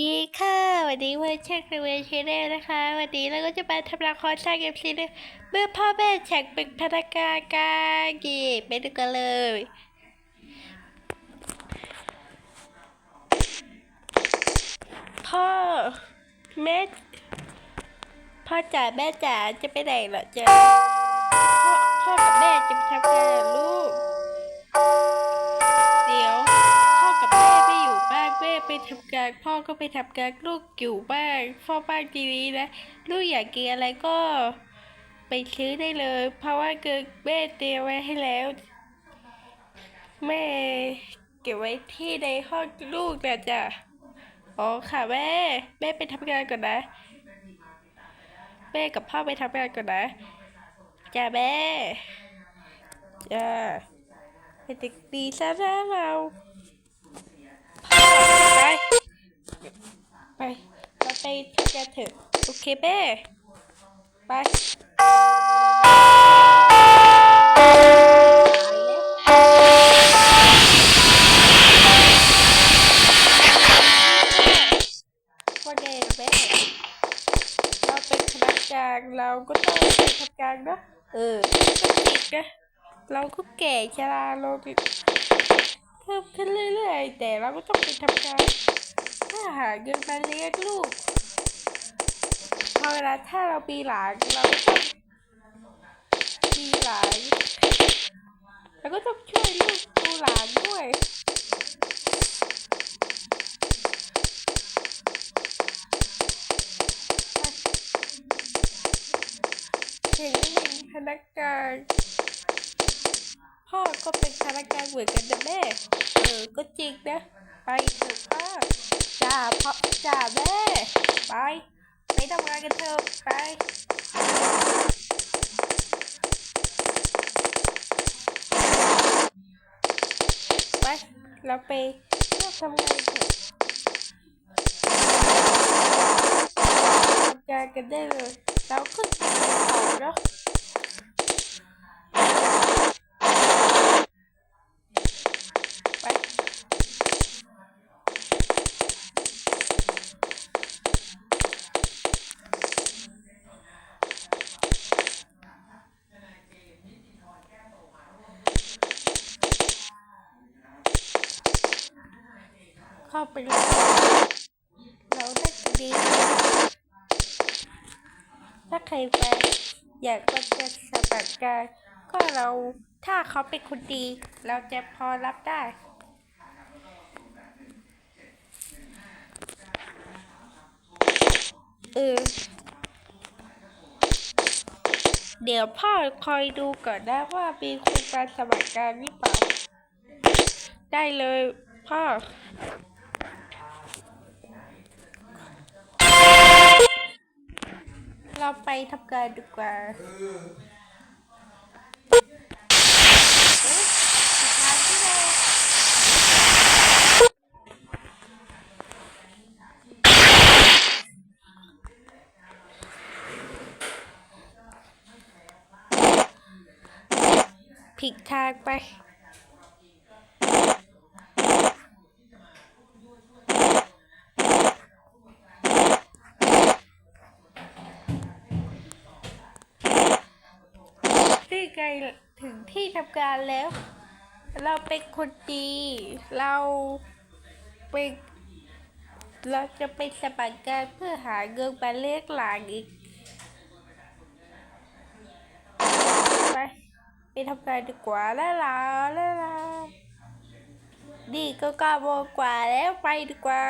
ดีค่ะวันนี้วันแช็คเวชแนลนะคะ วันนี้เราก็จะมาทำละครสร้างเอฟซีเเมื่อพ่อแม่แช็คเป็นพนักงานการกีไปดูกันเลย พ่อ แม่ พ่อจ๋าแม่จ๋าจะไปไหนเหรอจ๊ะพ่อพ่อกับแม่จะไปทำงานเหรอลูก ทำงานพ่อก็ไปทำงานลูกอยู่บ้านพ่อบ้านทีนี้นะ ลูกอยากกินอะไรก็ไปซื้อได้เลย เพราะว่าเกิดแม่เตรียมไว้ให้แล้ว แม่เก็บไว้ที่ในห้องลูกนะจ๊ะอ๋อค่ะแม่ แม่ไปทำงานก่อนนะ แม่กับพ่อไปทำงานก่อนนะจ้าแม่จ้าเป็นเด็กดีซะแล้วเรา ไปไปเราไปทำกันเถอะโอเคแม่ไปว่าไงแม่เราเป็นพนักงานเราก็ต้องไปทำงานนะเออก็จริงนะเราก็แก่ชราลง เพิ่มขึ้นเรื่อยๆ แต่เราก็ต้องไปทำงานเพื่อหาเงินมาเลี้ยงลูกพอเวลาถ้าเรามีหลานเราก็ต้องมีหลานเราก็ต้องช่วยลูกดูหลานด้วยเห็นเป็นพนักงาน พ่อก็เป็นพนักงานเหมือนกันนะแม่ เออ ก็จริงนะ ไปเถอะพ่อจ้าพ่อจ้าแม่ ไป ไปทำงานกันเถอะ ไปไปเราไปเริ่มทำงานเถอะทำงานกันได้เลย เราก็จะของเนาะ ไปเลยเราได้ดีถ้าใครไปอยากมาจะสมัครการก็เราถ้าเขาเป็นคนดี เราจะพอรับได้เออเดี๋ยวพ่อคอยดูก่อนนะว่ามีครงการสมัครการหรือเปล่า ได้เลยพ่อ เราไปทำการดีกว่าเอ๊ะสุดท้ายที่เราผิดทางไป นี่ไงถึงที่ทำ การแล้ว เราเป็นคนดี เราเป็นเราจะไปสมัครการเพื่อหาเงินมาเลี้ยงหลานอีกไปไปทำการดีกว่าแล้วล่ะแล้วล่ะนี่ก็เก้าโมงกว่าแล้วไปดีกว่า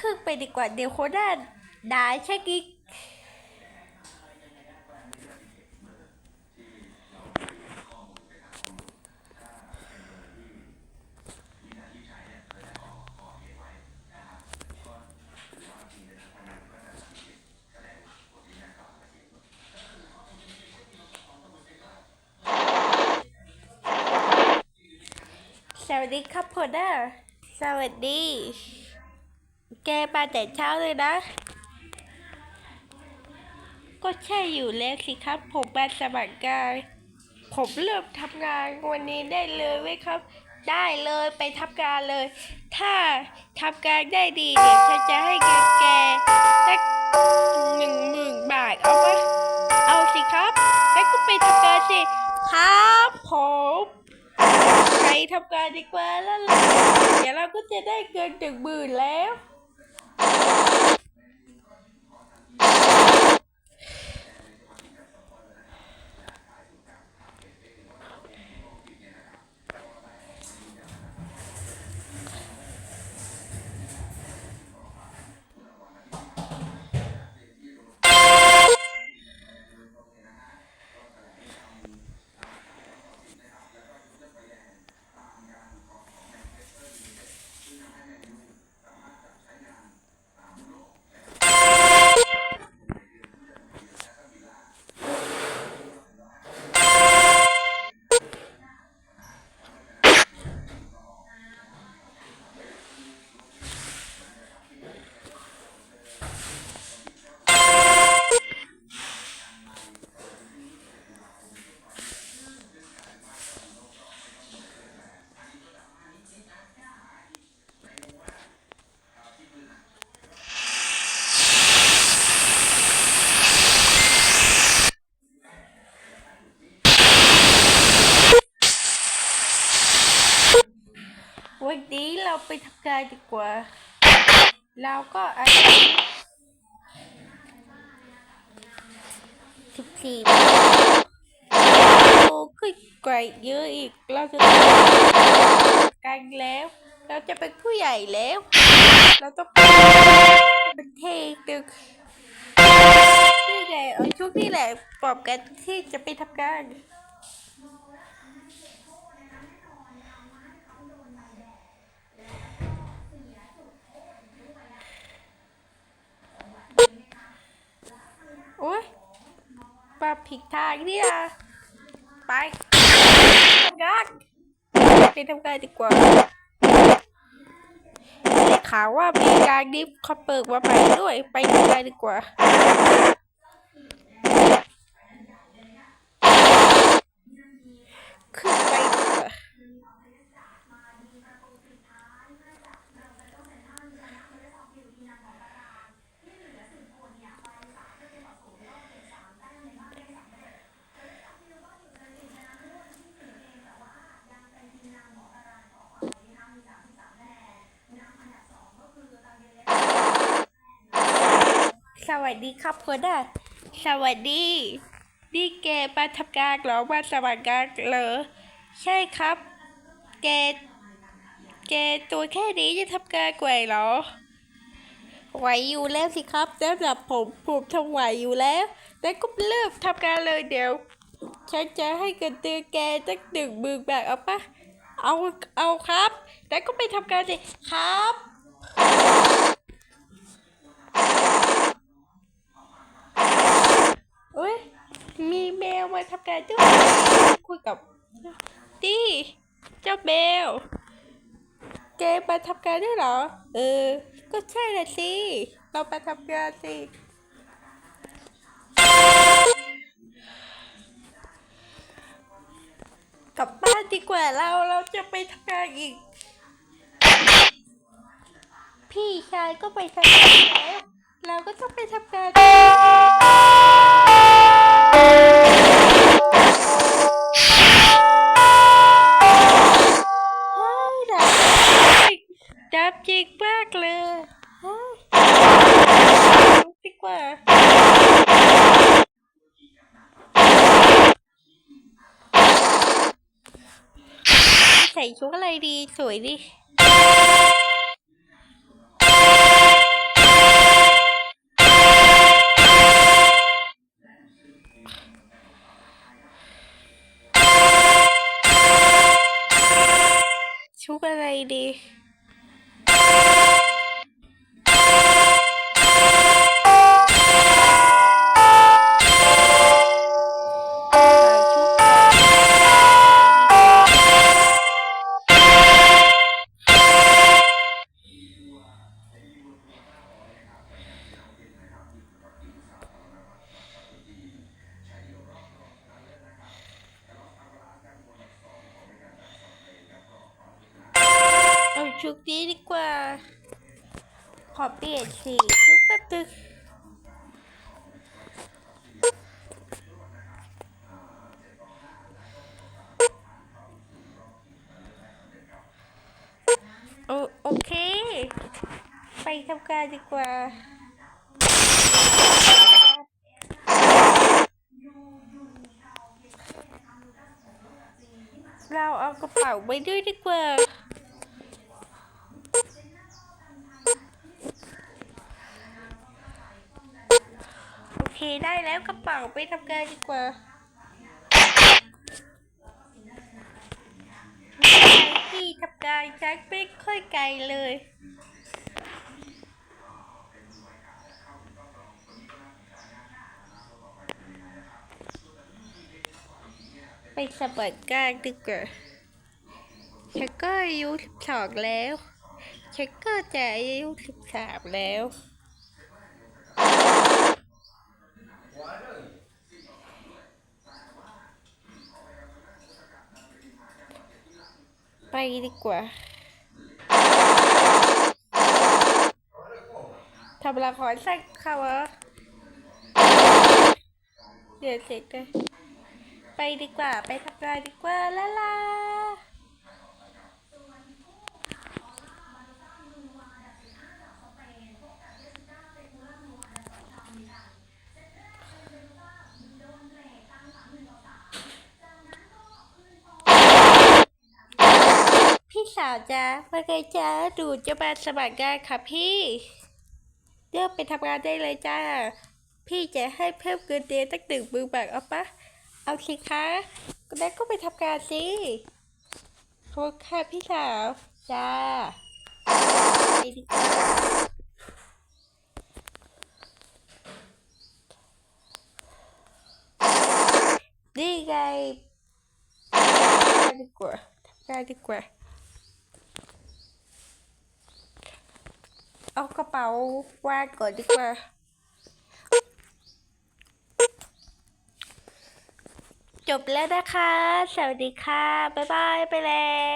รีบขึ้นไปดีกว่าเดี๋ยวโคด้าด่าใช่กิ๊กสวัสดีครับโคด้าสวัสดี แกมาแต่เช้าเลยนะ ก็ใช่อยู่แล้วสิครับ ผมมาสมัครงานผมเริ่มทำงานวันนี้ได้เลยไหมครับ ได้เลยไปทำงานเลย ถ้าทำงานได้ดีเดี๋ยวฉันจะให้เงินแกสักหนึ่งหมื่นบาทเอาไหมเอาสิครับแล้วก็ไปทำงานสิครับผมไปทำงานดีกว่าแล้วล่ะเดี๋ยวเราก็จะได้เงินหนึ่งหมื่นแล้ว ไปทำงานดีกว่า เราก็อายุสิบสี่โตขึ้นกว่าเยอะอีก เราจะต้องกันแล้ว เราจะเป็นผู้ใหญ่แล้ว เราต้องเป็นเทตึกนี่แหละเอาช่วงนี้แหละปอบกันที่จะไปทำงาน โอ๊ยมา ผิดทางเนี่ย ไปทำงานไปทำงานดีกว่าได้ข่าวว่ามีการดิฟเขาเปิดมาใหม่ด้วย ไปทำงานดีกว่า ขึ้นไปดีกว่า ส วัสดีครับคุณด้าสวัสดี นี่แกมาทำงานหรอมาสมัครงานเหรอ ใช่ครับ แก แกตัวแค่นี้จะทำงานไหวเหรอ ไหวอยู่แล้วสิครับสำหรับผมผมทำไหวอยู่แล้ว แล้วก็เริ่มทำงานเลยเดี๋ยว ฉันจะให้เงินเดือนแกตั้งหนึ่งหมื่นบาทเอาปะเอา เอาครับ แล้วก็ไปทำงานสิครับ อ้ยมีแมวมาทำการด้วยคุยกับดีเจ้าแมวแกมาทำการด้วยเหรอ เออ ก็ใช่ละสิ เรามาทำงานสิกลับบ้านดีกว่าเราเราจะไปทำงานอีก พี่ชายก็ไปทำงานแล้ว เราก็ต้องไปทำงานเฮ้ย ดับจริงดับจริงมากเลยเฮ้ยดีกว่าใส่ชุดอะไรดี สวยดิ ชุ ทำการดีกว่าเราเอากระเป๋าไปด้วยดีกว่า โอเคได้แล้วกระเป๋าไปทำงานดีกว่าที่ทำงานฉันไม่ค่อยไกลเลย ไปสมัครงานดีกว่าฉันก็อายุสิบสองแล้วฉันก็จะอายุสิบสามแล้วไปดีกว่าทำละครสักค่ะวะเดี๋ยวเสร็จเลย ไปดีกว่า ไปทำงานดีกว่าลาลาพี่สาวจ้าว่าไงจ้าดูจะมาสมัครงานค่ะพี่เริ่มไปทำงานได้เลยจ้า พี่จะให้เพิ่มเงินเดือนตั้งหนึ่งมือบาทเอาปะ เอาสิคะก็ได้ก็ไปทำงานสิขอบคุณค่ะพี่สาวจ้าไปดีกว่านี่ไงทำงานดีกว่าทำงานดีกว่าเอากระเป๋าวางก่อนดีกว่า จบแล้วนะคะ สวัสดีค่ะ บ๊ายบาย ไปแล้ว